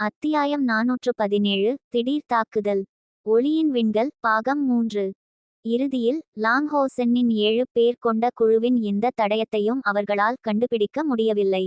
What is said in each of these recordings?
அத்தியாயம் நாநூற்று பதினேழு திடீர் தாக்குதல். ஒளியின் விண்கள் பாகம் மூன்று. இறுதியில் லாங்ஹோசென்னின் ஏழு பேர் கொண்ட குழுவின் எந்த தடயத்தையும் அவர்களால் கண்டுபிடிக்க முடியவில்லை.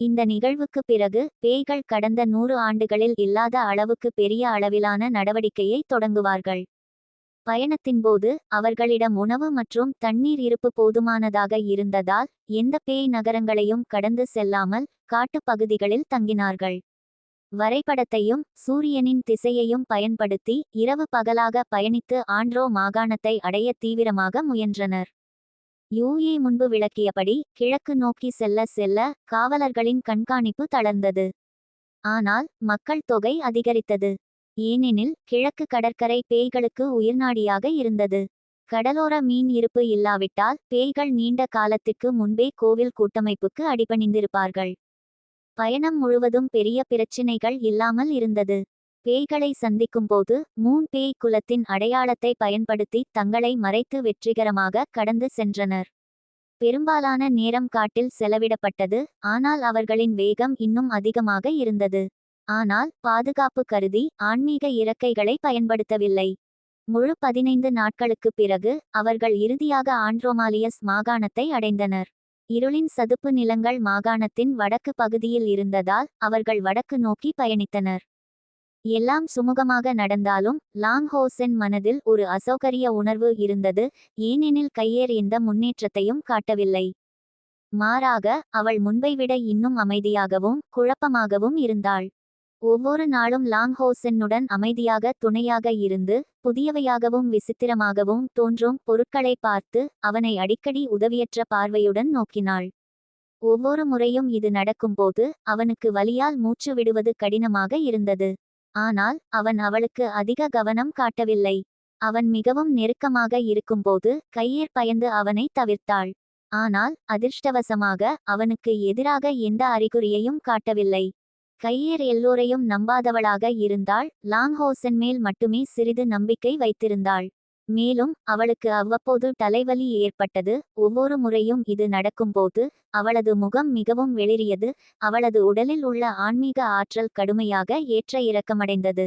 இந்த நிகழ்வுக்கு பிறகு பேய்கள் கடந்த நூறு ஆண்டுகளில் இல்லாத அளவுக்கு பெரிய அளவிலான நடவடிக்கையை தொடங்குவார்கள். பயணத்தின் போது அவர்களிடம் உணவு மற்றும் தண்ணீர் இருப்பு போதுமானதாக இருந்ததால் எந்த பேய் நகரங்களையும் கடந்து செல்லாமல் காட்டுப் பகுதிகளில் தங்கினார்கள். வரைபடத்தையும் சூரியனின் திசையையும் பயன்படுத்தி இரவு பகலாக பயணித்து ஆண்ட்ரோ மாகாணத்தை அடைய தீவிரமாக முயன்றனர். யூஏ முன்பு விளக்கியபடி கிழக்கு நோக்கி செல்ல செல்ல காவலர்களின் கண்காணிப்பு தளர்ந்தது. ஆனால் மக்கள் தொகை அதிகரித்தது. ஏனெனில் கிழக்கு கடற்கரை பேய்களுக்கு உயிர்நாடியாக இருந்தது. கடலோர மீன் இருப்பு இல்லாவிட்டால் பேய்கள் நீண்ட காலத்திற்கு முன்பே கோவில் கூட்டமைப்புக்கு அடிபணிந்திருப்பார்கள். பயணம் முழுவதும் பெரிய பிரச்சினைகள் இல்லாமல் இருந்தது. பேய்களை சந்திக்கும்போது மூன் பேய் குலத்தின் அடையாளத்தை பயன்படுத்தி தங்களை மறைத்து வெற்றிகரமாக கடந்து சென்றனர். பெரும்பாலான நேரம் காட்டில் செலவிடப்பட்டது ஆனால் அவர்களின் வேகம் இன்னும் அதிகமாக இருந்தது. ஆனால் பாதுகாப்பு கருதி ஆன்மீக இறக்கைகளை பயன்படுத்தவில்லை. முழு பதினைந்து நாட்களுக்குப் பிறகு அவர்கள் இறுதியாக ஆண்ட்ரோமாலியஸ் மாகாணத்தை அடைந்தனர். இருளின் சதுப்பு நிலங்கள் மாகாணத்தின் வடக்கு பகுதியில் இருந்ததால் அவர்கள் வடக்கு நோக்கி பயணித்தனர். எல்லாம் சுமூகமாக நடந்தாலும் லாங்ஹோசென் மனதில் ஒரு அசௌகரிய உணர்வு இருந்தது ஏனெனில் கையேர் எந்த முன்னேற்றத்தையும் காட்டவில்லை. மாறாக அவள் முன்பை விட இன்னும் அமைதியாகவும் குழப்பமாகவும் இருந்தாள். ஒவ்வொரு நாளும் லாங்ஹோசென்னுடன் அமைதியாக துணையாக இருந்து புதியவையாகவும் விசித்திரமாகவும் தோன்றும் பொருட்களை பார்த்து அவனை அடிக்கடி உதவியற்ற பார்வையுடன் நோக்கினாள். ஒவ்வொரு முறையும் இது நடக்கும்போது அவனுக்கு வலியால் மூச்சு விடுவது கடினமாக இருந்தது. ஆனால் அவன் அவளுக்கு அதிக கவனம் காட்டவில்லை. அவன் மிகவும் நெருக்கமாக இருக்கும்போது கையேற் பயந்து அவனை தவிர்த்தாள். ஆனால் அதிர்ஷ்டவசமாக அவனுக்கு எதிராக எந்த அறிகுறியையும் காட்டவில்லை. கையேர் எல்லோரையும் நம்பாதவளாக இருந்தாள். லாங்ஹோசன் மேல் மட்டுமே சிறிது நம்பிக்கை வைத்திருந்தாள். மேலும் அவளுக்கு அவ்வப்போது தலைவலி ஏற்பட்டது. ஒவ்வொரு முறையும் இது நடக்கும்போது அவளது முகம் மிகவும் வெளிரியது அவளது உடலில் உள்ள ஆன்மீக ஆற்றல் கடுமையாக ஏற்ற இறக்கமடைந்தது.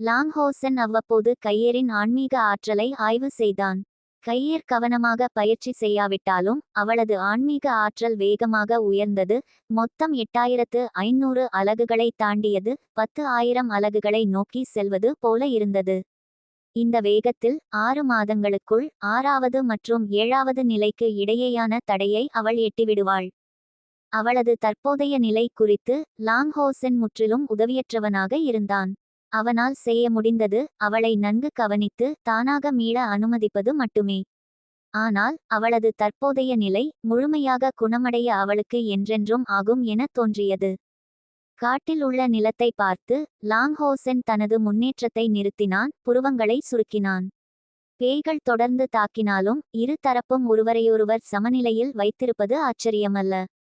லாங்ஹோசன் அவ்வப்போது கையேரின் ஆன்மீக ஆற்றலை ஆய்வு செய்தான். கையேர் கவனமாக பயிற்சி செய்யாவிட்டாலும் அவளது ஆன்மீக ஆற்றல் வேகமாக உயர்ந்தது. மொத்தம் எட்டாயிரத்து ஐநூறு அலகுகளை தாண்டியது பத்து ஆயிரம் அலகுகளை நோக்கி செல்வது போல இருந்தது. இந்த வேகத்தில் ஆறு மாதங்களுக்குள் ஆறாவது மற்றும் ஏழாவது நிலைக்கு இடையேயான தடையை அவள் எட்டிவிடுவாள். அவளது தற்போதைய நிலை குறித்து லாங்ஹோசென் முற்றிலும் உதவியற்றவனாக இருந்தான். அவனால் செய்ய முடிந்தது அவளை நன்கு கவனித்து தானாக மீள அனுமதிப்பது மட்டுமே. ஆனால் அவளது தற்போதைய நிலை முழுமையாக குணமடைய அவளுக்கு என்றென்றும் ஆகும் என தோன்றியது. காட்டில் உள்ள நிலத்தை பார்த்து லாங்ஹோசென் தனது முன்னேற்றத்தை நிறுத்தினான் புருவங்களை சுருக்கினான். பேய்கள் தொடர்ந்து தாக்கினாலும் இரு தரப்பும் ஒருவரையொருவர் சமநிலையில் வைத்திருப்பது ஆச்சரியமல்ல.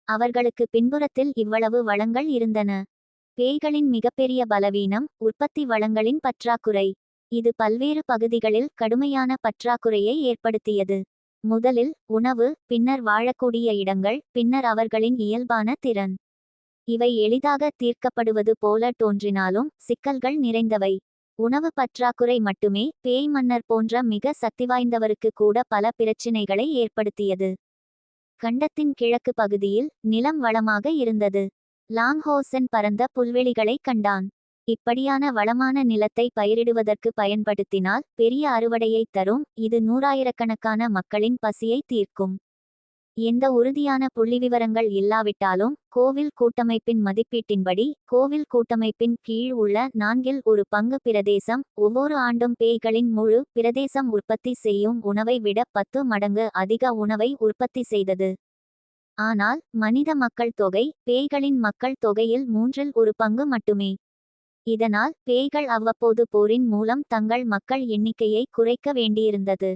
அவர்களுக்கு பின்புறத்தில் இவ்வளவு வளங்கள் இருந்தன. பேய்களின் மிகப்பெரிய பலவீனம் உற்பத்தி வளங்களின் பற்றாக்குறை. இது பல்வேறு பகுதிகளில் கடுமையான பற்றாக்குறையை ஏற்படுத்தியது. முதலில் உணவு பின்னர் வாழக்கூடிய இடங்கள் பின்னர் அவர்களின் இயல்பான திறன். இவை எளிதாக தீர்க்கப்படுவது போல தோன்றினாலும் சிக்கல்கள் நிறைந்தவை. உணவு பற்றாக்குறை மட்டுமே பேய் மன்னர் போன்ற மிக சக்திவாய்ந்தவருக்கு கூட பல பிரச்சினைகளை ஏற்படுத்தியது. கண்டத்தின் கிழக்கு பகுதியில் நிலம் வளமாக இருந்தது. லாங்ஹோசன் பரந்த புல்வெளிகளைக் கண்டான். இப்படியான வளமான நிலத்தை பயிரிடுவதற்கு பயன்படுத்தினால் பெரிய அறுவடையை தரும். இது நூறாயிரக்கணக்கான மக்களின் பசியை தீர்க்கும். எந்த உறுதியான புள்ளிவிவரங்கள் இல்லாவிட்டாலும் கோவில் கூட்டமைப்பின் மதிப்பீட்டின்படி கோவில் கூட்டமைப்பின் கீழ் உள்ள நான்கில் ஒரு பங்கு பிரதேசம். ஒவ்வொரு ஆண்டும் பேய்களின் முழு பிரதேசம் உற்பத்தி செய்யும் உணவை விட பத்து மடங்கு அதிக உணவை உற்பத்தி செய்தது. ஆனால் மனித மக்கள் தொகை பேய்களின் மக்கள் தொகையில் மூன்றில் ஒரு பங்கு மட்டுமே. இதனால் பேய்கள் அவ்வப்போது போரின் மூலம் தங்கள் மக்கள் எண்ணிக்கையை குறைக்க வேண்டியிருந்தது.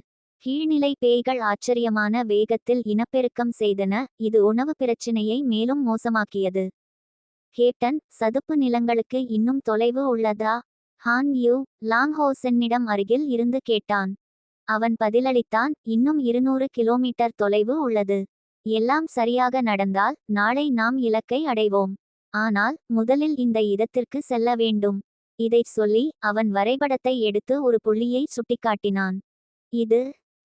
கீழ்நிலை பேய்கள் ஆச்சரியமான வேகத்தில் இனப்பெருக்கம் செய்தன இது உணவு பிரச்சினையை மேலும் மோசமாக்கியது. கேப்டன் சதுப்பு நிலங்களுக்கு இன்னும் தொலைவு உள்ளதா? ஹான் யூ லாங்ஹோசென்னிடம் அருகில் இருந்து கேட்டான். அவன் பதிலளித்தான் இன்னும் இருநூறு கிலோமீட்டர் தொலைவு உள்ளது. எல்லாம் சரியாக நடந்தால் நாளை நாம் இலக்கை அடைவோம். ஆனால் முதலில் இந்த இடத்திற்கு செல்ல வேண்டும். இதைச் சொல்லி அவன் வரைபடத்தை எடுத்து ஒரு புள்ளியை சுட்டிக்காட்டினான். இது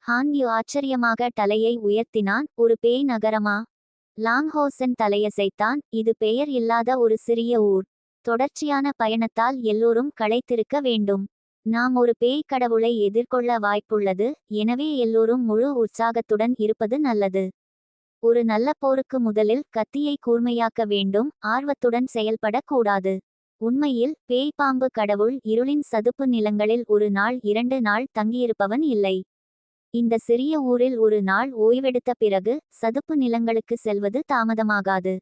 ஹான்யு ஆச்சரியமாக தலையை உயர்த்தினான். ஒரு பேய் நகரமா? லாங்ஹோசன் தலையசைத்தான். இது பெயர் இல்லாத ஒரு சிறிய ஊர். தொடர்ச்சியான பயணத்தால் எல்லோரும் களைத்திருக்க வேண்டும். நாம் ஒரு பேய் கடவுளை எதிர்கொள்ள வாய்ப்புள்ளது. எனவே எல்லோரும் முழு உற்சாகத்துடன் இருப்பது நல்லது. ஒரு நல்ல போருக்கு முதலில் கத்தியை கூர்மையாக்க வேண்டும் ஆர்வத்துடன் செயல்படக்கூடாது. உண்மையில் பேய் பாம்பு கடவுள் இருளின் சதுப்பு நிலங்களில் ஒரு நாள் இரண்டு நாள் தங்கியிருப்பவன் இல்லை. இந்த சிறிய ஊரில் ஒரு நாள் ஓய்வெடுத்த பிறகு சதுப்பு நிலங்களுக்கு செல்வது தாமதமாகாது.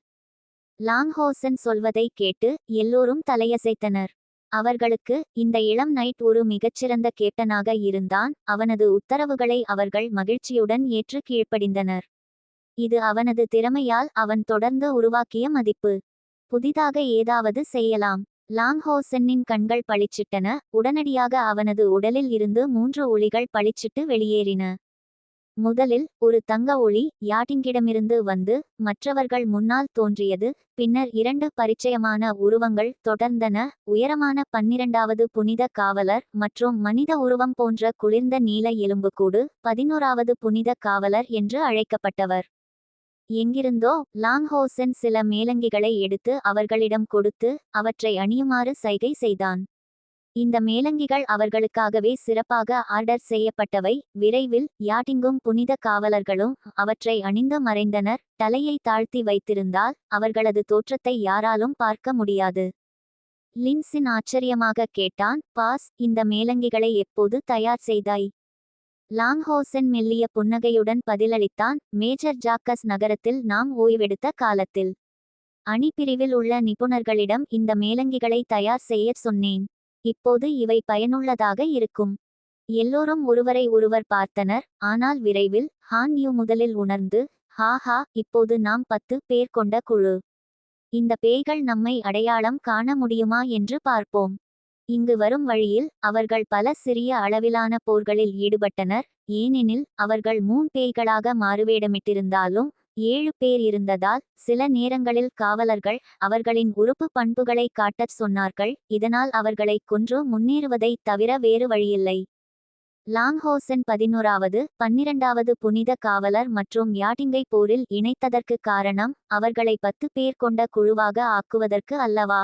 லாங்ஹோசன் சொல்வதை கேட்டு எல்லோரும் தலையசைத்தனர். அவர்களுக்கு இந்த இளம் நைட் ஒரு மிகச்சிறந்த கேப்டனாக இருந்தான் அவனது உத்தரவுகளை அவர்கள் மகிழ்ச்சியுடன் ஏற்று கீழ்ப்படிந்தனர். இது அவனது திறமையால் அவன் தொடர்ந்து உருவாக்கிய மதிப்பு. புதிதாக ஏதாவது செய்யலாம். லாங்ஹோசென்னின் கண்கள் பளிச்சிட்டன. உடனடியாக அவனது உடலில் இருந்து மூன்று ஒளிகள் பளிச்சிட்டு வெளியேறின. முதலில் ஒரு தங்க ஒளி யாட்டிங்கிடமிருந்து வந்து மற்றவர்கள் முன்னால் தோன்றியது. பின்னர் இரண்டு பரிச்சயமான உருவங்கள் தொடர்ந்தன. உயரமான பன்னிரண்டாவது புனித காவலர் மற்றும் மனித உருவம் போன்ற குளிர்ந்த நீல எலும்புக்கூடு பதினோராவது புனித காவலர் என்று அழைக்கப்பட்டவர். எங்கிருந்தோ லாங்ஹோசன் சில மேலங்கிகளை எடுத்து அவர்களிடம் கொடுத்து அவற்றை அணியுமாறு சைகை செய்தான். இந்த மேலங்கிகள் அவர்களுக்காகவே சிறப்பாக ஆர்டர் செய்யப்பட்டவை. விரைவில் யாட்டிங்கும் புனித காவலர்களும் அவற்றை அணிந்து மறைந்தனர். தலையை தாழ்த்தி வைத்திருந்தால் அவர்களது தோற்றத்தை யாராலும் பார்க்க முடியாது. லின்சின் ஆச்சரியமாக கேட்டான் பாஸ் இந்த மேலங்கிகளை எப்போது தயார் செய்தாய்? லாங்ஹோசன் மெல்லிய புன்னகையுடன் பதிலளித்தான் மேஜர் ஜாக்கஸ் நகரத்தில் நாம் ஓய்வெடுத்த காலத்தில் அணிப்பிரிவில் உள்ள நிபுணர்களிடம் இந்த மேலங்கிகளை தயார் செய்யச் சொன்னேன். இப்போது இவை பயனுள்ளதாக இருக்கும். எல்லோரும் ஒருவரை ஒருவர் பார்த்தனர். ஆனால் விரைவில் ஹான் யூ முதலில் உணர்ந்து ஹா ஹா இப்போது நாம் பத்து பேர் கொண்ட குழு. இந்த பேய்கள் நம்மை அடையாளம் காண முடியுமா என்று பார்ப்போம். இங்கு வரும் வழியில் அவர்கள் பல சிறிய அளவிலான போர்களில் ஈடுபட்டனர். ஏனெனில் அவர்கள் மூன் பேய்களாக மாறுவேடமிட்டிருந்தாலும் ஏழு பேர் இருந்ததால் சில நேரங்களில் காவலர்கள் அவர்களின் உறுப்பு பண்புகளை காட்டச் சொன்னார்கள். இதனால் அவர்களை கொன்று முன்னேறுவதை தவிர வேறு வழியில்லை. லாங்ஹோசன் பதினோராவது பன்னிரண்டாவது புனித காவலர் மற்றும் யாட்டிங்கை போரில் இணைத்ததற்கு காரணம் அவர்களை பத்து பேர் கொண்ட குழுவாக ஆக்குவதற்கு அல்லவா?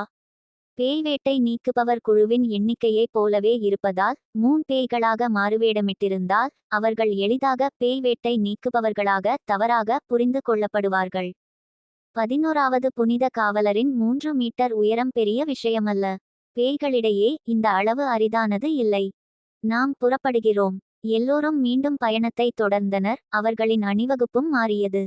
பேய் வேட்டை நீக்குபவர் குழுவின் எண்ணிக்கையைப் போலவே இருப்பதால் மூன் பேய்களாக மாறுவேடமிட்டிருந்தால் அவர்கள் எளிதாக பேய் வேட்டை நீக்குபவர்களாக தவறாக புரிந்து கொள்ளப்படுவார்கள். பதினோராவது புனித காவலரின் மூன்று மீட்டர் உயரம் பெரிய விஷயமல்ல. பேய்களிடையே இந்த அளவு அரிதானது இல்லை. நாம் புறப்படுகிறோம். எல்லோரும் மீண்டும் பயணத்தை தொடர்ந்தனர். அவர்களின் அணிவகுப்பும் மாறியது.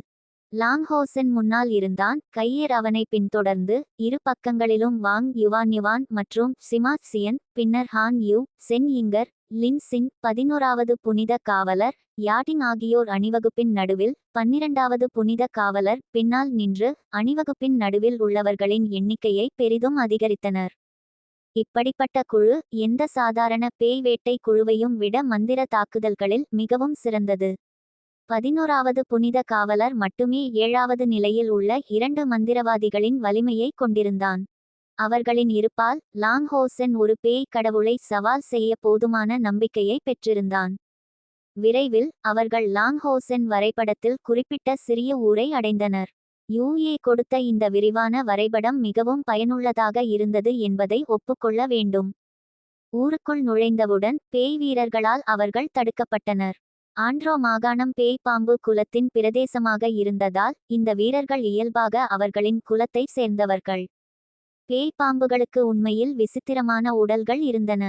லாங்ஹோசன் முன்னால் இருந்தான். கையேர் அவனை பின்தொடர்ந்து இரு பக்கங்களிலும் வாங் யுவான் யுவான் மற்றும் சிமாத் சியன் பின்னர் ஹான் யூ சென் இங்கர் லின் பதினோராவது புனித காவலர் யாட்டிங் ஆகியோர் அணிவகுப்பின் நடுவில் பன்னிரண்டாவது புனித காவலர் பின்னால் நின்று அணிவகுப்பின் நடுவில் உள்ளவர்களின் எண்ணிக்கையை பெரிதும் அதிகரித்தனர். இப்படிப்பட்ட குழு எந்த சாதாரண பேய் வேட்டை குழுவையும் விட மந்திர தாக்குதல்களில் மிகவும் சிறந்தது. பதினோராவது புனித காவலர் மட்டுமே ஏழாவது நிலையில் உள்ள இரண்டு மந்திரவாதிகளின் வலிமையை கொண்டிருந்தான். அவர்களின் இருப்பால் லாங்ஹோசன் ஒரு பேய் கடவுளை சவால் செய்ய போதுமான நம்பிக்கையை பெற்றிருந்தான். விரைவில் அவர்கள் லாங்ஹோசன் வரைபடத்தில் குறிப்பிட்ட சிறிய ஊரை அடைந்தனர். யூஏ கொடுத்த இந்த விரிவான வரைபடம் மிகவும் பயனுள்ளதாக இருந்தது என்பதை ஒப்புக்கொள்ள வேண்டும். ஊருக்குள் நுழைந்தவுடன் பேய் வீரர்களால் அவர்கள் தடுக்கப்பட்டனர். ஆண்ட்ரோ மாகாணம் பேய் பாம்பு குலத்தின் பிரதேசமாக இருந்ததால் இந்த வீரர்கள் இயல்பாக அவர்களின் குலத்தை சேர்ந்தவர்கள். பேய் பாம்புகளுக்கு உண்மையில் விசித்திரமான உடல்கள் இருந்தன.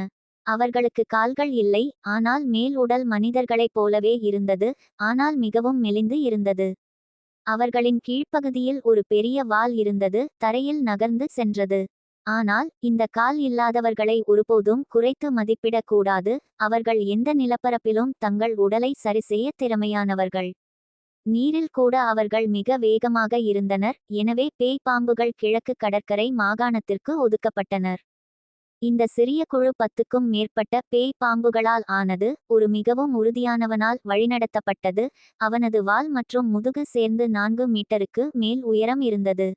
அவர்களுக்கு கால்கள் இல்லை ஆனால் மேல் உடல் மனிதர்களைப் போலவே இருந்தது ஆனால் மிகவும் மெலிந்து இருந்தது. அவர்களின் கீழ்ப்பகுதியில் ஒரு பெரிய வால் இருந்தது தரையில் நகர்ந்து சென்றது. ஆனால் இந்த கால் இல்லாதவர்களை ஒருபோதும் குறைத்து மதிப்பிடக்கூடாது அவர்கள் எந்த நிலப்பரப்பிலும் தங்கள் உடலை சரிசெய்ய திறமையானவர்கள். நீரில் கூட அவர்கள் மிக வேகமாக இருந்தனர் எனவே பேய் பாம்புகள் கிழக்கு கடற்கரை மாகாணத்திற்கு ஒதுக்கப்பட்டனர். இந்த சிறிய குழு பத்துக்கும் மேற்பட்ட பேய் பாம்புகளால் ஆனது ஒரு மிகவும் உறுதியானவனால் வழிநடத்தப்பட்டது அவனது வால் மற்றும் முதுகு சேர்ந்து நான்கு மீட்டருக்கு மேல் உயரம் இருந்தது.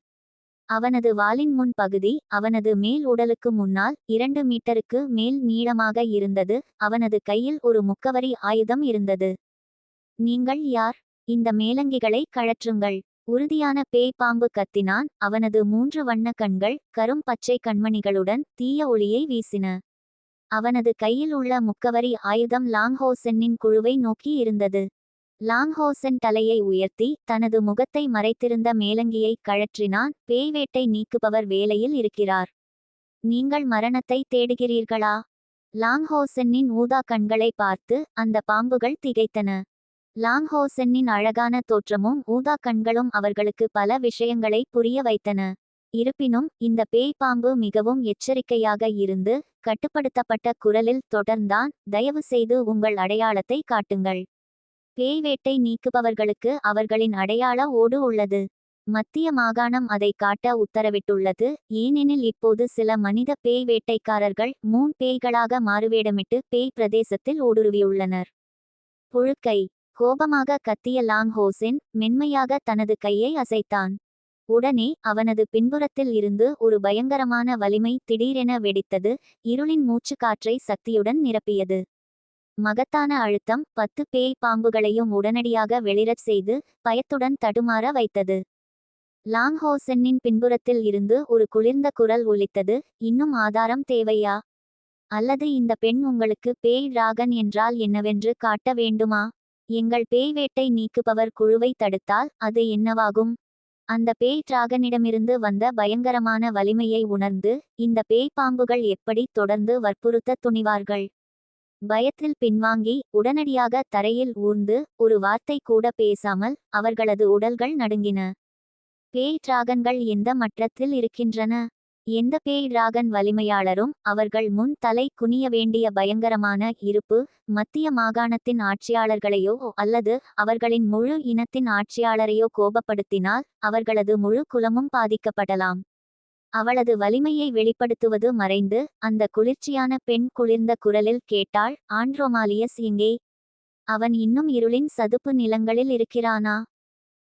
அவனது வாலின் முன் பகுதி அவனது மேல் உடலுக்கு முன்னால் இரண்டு மீட்டருக்கு மேல் நீளமாக இருந்தது அவனது கையில் ஒரு முக்கவரி ஆயுதம் இருந்தது. நீங்கள் யார்? இந்த மேலங்கிகளை கழற்றுங்கள். உறுதியான பேய் பாம்பு கத்தினான் அவனது மூன்று வண்ண கண்கள் கரும் பச்சை கண்மணிகளுடன் தீய ஒளியை வீசின. அவனது கையில் உள்ள முக்கவரி ஆயுதம் லாங்ஹோசென்னின் குழுவை நோக்கி இருந்தது. லாங்ஹோசென் தலையை உயர்த்தி தனது முகத்தை மறைத்திருந்த மேலங்கியை கழற்றினான். பேய்வேட்டை நீக்குபவர் வேலையில் இருக்கிறார். நீங்கள் மரணத்தை தேடுகிறீர்களா? லாங்ஹோசென்னின் ஊதா கண்களை பார்த்து அந்த பாம்புகள் திகைத்தன. லாங்ஹோசென்னின் அழகான தோற்றமும் ஊதா கண்களும் அவர்களுக்கு பல விஷயங்களை புரிய வைத்தன. இருப்பினும் இந்த பேய் பாம்பு மிகவும் எச்சரிக்கையாக இருந்து கட்டுப்படுத்தப்பட்ட குரலில் தொடர்ந்தான். தயவு செய்து உங்கள் அடையாளத்தை காட்டுங்கள். பேய் வேட்டை நீக்குபவர்களுக்கு அவர்களின் அடையாள ஓடு உள்ளது. மத்திய மாகாணம் அதை காட்ட உத்தரவிட்டுள்ளது. ஏனெனில் இப்போது சில மனித பேய் வேட்டைக்காரர்கள் மூன் பேய்களாக மாறுவேடமிட்டு பேய் பிரதேசத்தில் ஊடுருவியுள்ளனர். புழுக்கை. கோபமாக கத்திய லாங் ஹோசென் மென்மையாக தனது கையை அசைத்தான். உடனே அவனது பின்புறத்தில் இருந்து ஒரு பயங்கரமான வலிமை திடீரென வெடித்தது. இருளின் மூச்சுக்காற்றை சக்தியுடன் நிரப்பியது. மகத்தான அழுத்தம் பத்து பேய் பாம்புகளையும் உடனடியாக வெளிரச் செய்து பயத்துடன் தடுமாற வைத்தது. லாங்ஹோசென்னின் பின்புறத்தில் இருந்து ஒரு குளிர்ந்த குரல் ஒலித்தது இன்னும் ஆதாரம் தேவையா? அல்லது இந்த பெண் உங்களுக்கு பேய் டிராகன் என்றால் என்னவென்று காட்ட வேண்டுமா? எங்கள் பேய் வேட்டை நீக்குபவர் குழுவை தடுத்தால் அது என்னவாகும் அந்த பேய் டிராகனிடமிருந்து வந்த பயங்கரமான வலிமையை உணர்ந்து இந்த பேய் பாம்புகள் எப்படி தொடர்ந்து வற்புறுத்த துணிவார்கள்? பயத்தில் பின்வாங்கி உடனடியாக தரையில் ஊர்ந்து ஒரு வார்த்தை கூட பேசாமல் அவர்களது உடல்கள் நடுங்கின. பேய் டிராகன்கள் எந்த மட்டத்தில் இருக்கின்றன? எந்த பேய் டிராகன் வலிமையாளரும் அவர்கள் முன் தலை குனிய வேண்டிய பயங்கரமான இருப்பு மத்திய மாகாணத்தின் ஆட்சியாளர்களையோ அல்லது அவர்களின் முழு இனத்தின் ஆட்சியாளரையோ கோபப்படுத்தினால் அவர்களது முழு குலமும் பாதிக்கப்படலாம். அவளது வலிமையை வெளிப்படுத்துவது மறைந்து அந்த குளிர்ச்சியான பெண் குளிர்ந்த குரலில் கேட்டாள் ஆண்ட்ரோமாலியஸ் எங்கே அவன் இன்னும் இருளின் சதுப்பு நிலங்களில் இருக்கிறானா?